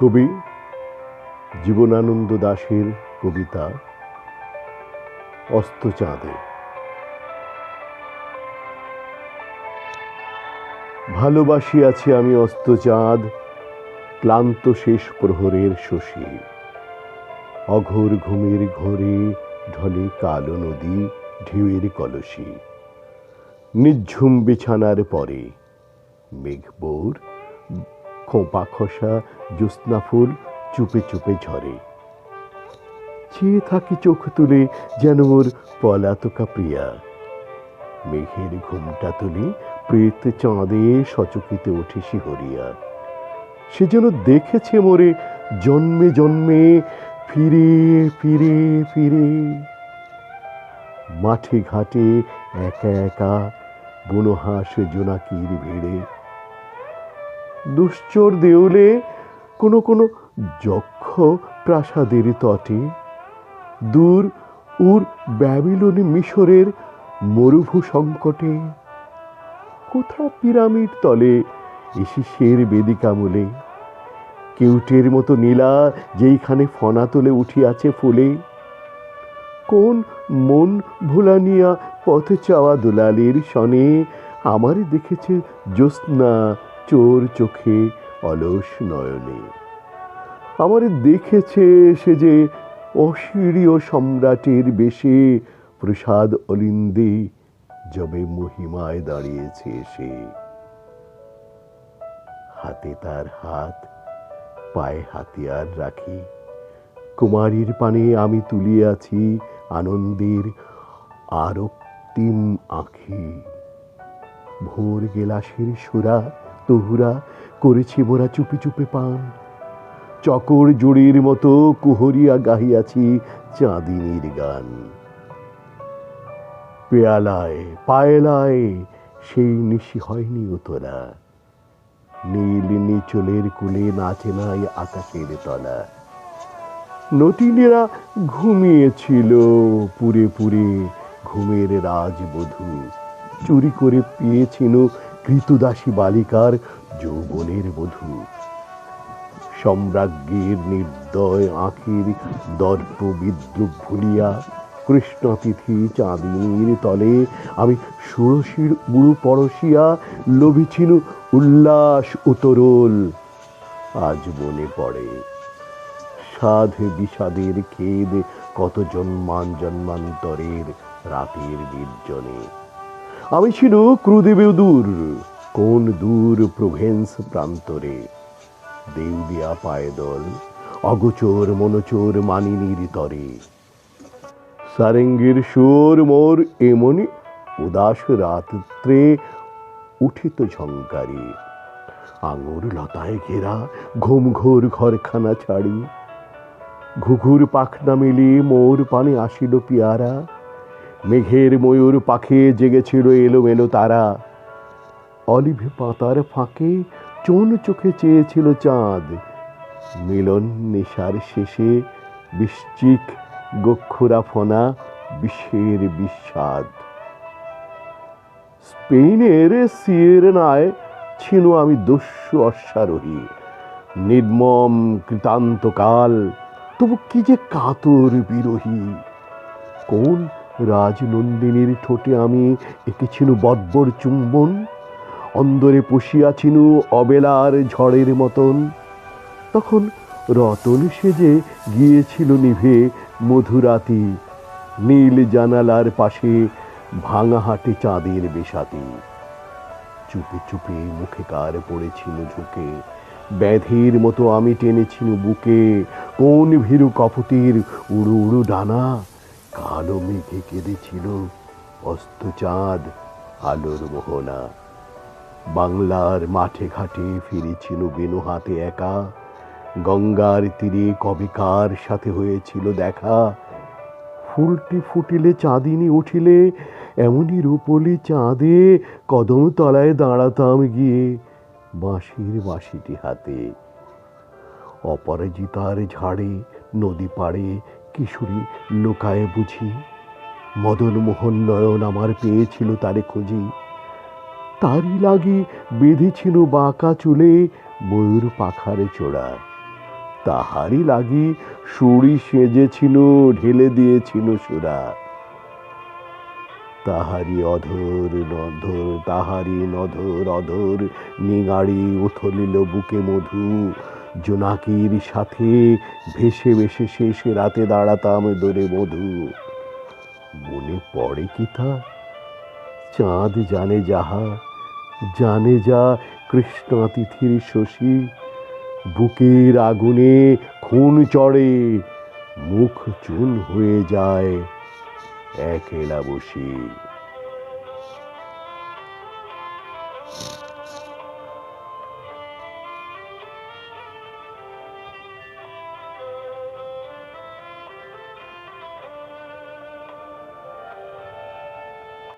কবি জীবনানন্দ দাশের কবিতা অস্ত চাঁদে। ভালোবাসি আছি আমি অস্ত চাঁদ, ক্লান্ত শেষ প্রহরের শশী। অঘোর ঘুমের ঘোরে ঢলে কালো নদী, ঢেউয়ের কলসি। নিঝুম বিছানার পরে মেঘবোর খোঁপা খসা জ্যোৎস্না ফুল চুপে চুপে ঝরে। চেয়ে থাকি চোখ তুলে যেন ওর পলাতকা প্রিয়া। মেঘের ঘুমটা তুলে, প্রেত চাঁদে সচকিতে ওঠে শিহরিয়া। সে যেন দেখেছে মোরে জন্মে জন্মে ফিরে ফিরে ফিরে। মাঠে ঘাটে একা একা বুনো বনহাস জোনাকির ভিড়ে। দুশ্চর দেউলে কোনো কোনো যক্ষ প্রাসাদের তটে। দূর উর ব্যাবিলনি মিশরের মরুভূ সংকটে। কোথা পিরামিড তলে এসিসের বেদিকামূলে কেউটের মতো নীলা যেইখানে ফনা তোলে উঠিয়াছে ফুলে। কোন মন ভুলানিয়া পথে চাওয়া দুলালের সনে আমার দেখেছে জ্যোৎস্না চোর চোখে অলস নয়নে। আমার দেখেছে সে যে অসিরীয় সম্রাটের বেশে প্রসাদ অলিন্দে যবে মহিমায় দাঁড়িয়েছে সে। হাতে তার হাত, পায়ে হাতিয়ার রাখি। কুমারীর পানে আমি তুলিয়াছি আনন্দের আরক্তিম আঁখি। ভোর গেলাসের সুরা তহুরা, করেছি মোরা চুপি চুপে পান। চকর জুড়ির মতো কুহরিয়া গাহিয়াছি চাঁদিনীর গান। পেয়ালায়, পায়লায়, সেই নিশি হয়নি তোরা নীল নিচলের কুলে নাচে নাই আকাশের তলা। নটিনেরা ঘুমিয়েছিল, পুরে পুরে ঘুমের রাজবধূ। চুরি করে পেয়েছিল কৃতদাসী বালিকার যৌবনের বধূ। সম্রাজ্ঞীর নির্দয় আঁখির দর্প বিদ্রুপ ভুলিয়া কৃষ্ণতিথি চাঁদিনীর তলে আমি ষোড়শীর উড়ু পরশিয়া লোভিছিল উল্লাস উতরল। আজ মনে পড়ে, সাধ বিষাদের খেদ কত জন্মান জন্মান্তরের রাতের নির্জনে। আমি ছিল ক্রুদেবে দূর। কোন দূর প্রভেন্স প্রান্তরে? দেউলিয়া পায়দল অগোচর মনোচর মানিনীর তরে। সারেঙ্গের সুর মোর এমনি উদাস রাত্রে উঠিত ঝঙ্কারি। আঙুর লতায় ঘেরা ঘুম ঘোর ঘরখানা ছাড়ি। ঘুঘুর পাখনা মিলি মোর পানে আসিল পিয়ারা। মেঘের ময়ূর পাখে জেগেছিল এলোমেলো তারা। অলিভে পাতার ফাঁকে চোন চোখে চেয়েছিল চাঁদ। মিলন নেশার শেষে বৃশ্চিক গক্ষুরা ফনা বিশ্বের বিস্বাদ স্পেনের সিয়েরেনায় ছিল আমি দস্যু অশ্বারোহী। নির্মম কৃতান্তকাল, তবু কি যে কাতর বিরোহী। কোন রাজনন্দিনীর ঠোঁটে আমি এঁকেছিল বদ্বর চুম্বন, অন্দরে পুষিয়াছিল অবেলার ঝড়ের মতন। তখন রতন সেজে গিয়েছিল নিভে মধুরাতি, নীল জানালার পাশে ভাঙা হাটে চাঁদের বেশাতি চুপে চুপে মুখে কার পড়েছিল ঝুঁকে, ব্যাধির মতো আমি টেনেছিল বুকে, কোন ভীরু কপতির উড়ু উড়ু ডানা। কালো মেঘে কেঁদেছিল অস্ত চাঁদ আলোর মোহনা। বাংলার মাঠে ঘাটে ফিরেছিল বেনু হাতে একা। গঙ্গার তীরে কবে কার সাথে হয়েছিল দেখা? ফুলটি ফুটিলে চাঁদিনি উঠিলে, এমনই রূপলি চাঁদে কদম তলায় দাঁড়াতাম গিয়ে বাঁশির বাঁশিটি হাতে। অপরাজিতার ঝাড়ে, নদী পাড়ে কিশোরী, লোকায় বুঝি। মদন মোহন নয়ন আমার পেয়েছিল তারে খুঁজি। তারই লাগি বেঁধেছিল বাঁকা চুলে ময়ূর পাখারে চোড়া। তাহারই লাগি সুরি সেজেছিল, ঢেলে দিয়েছিল সুরা। তাহারি অধর নধর তাহারি নধর, অধর নিঙাড়ি উথলিল বুকে মধু। জোনাকির সাথে ভেসে ভেসে শেষ রাতে দাঁড়াতাম দোরে মধু। মনে পড়ে কি তা? চাঁদ জানে যাহা, জানে যা কৃষ্ণ কৃষ্ণাতিথির শশী। বুকের আগুনে খুন চড়ে, মুখ চুন হয়ে যায় একলা বসে।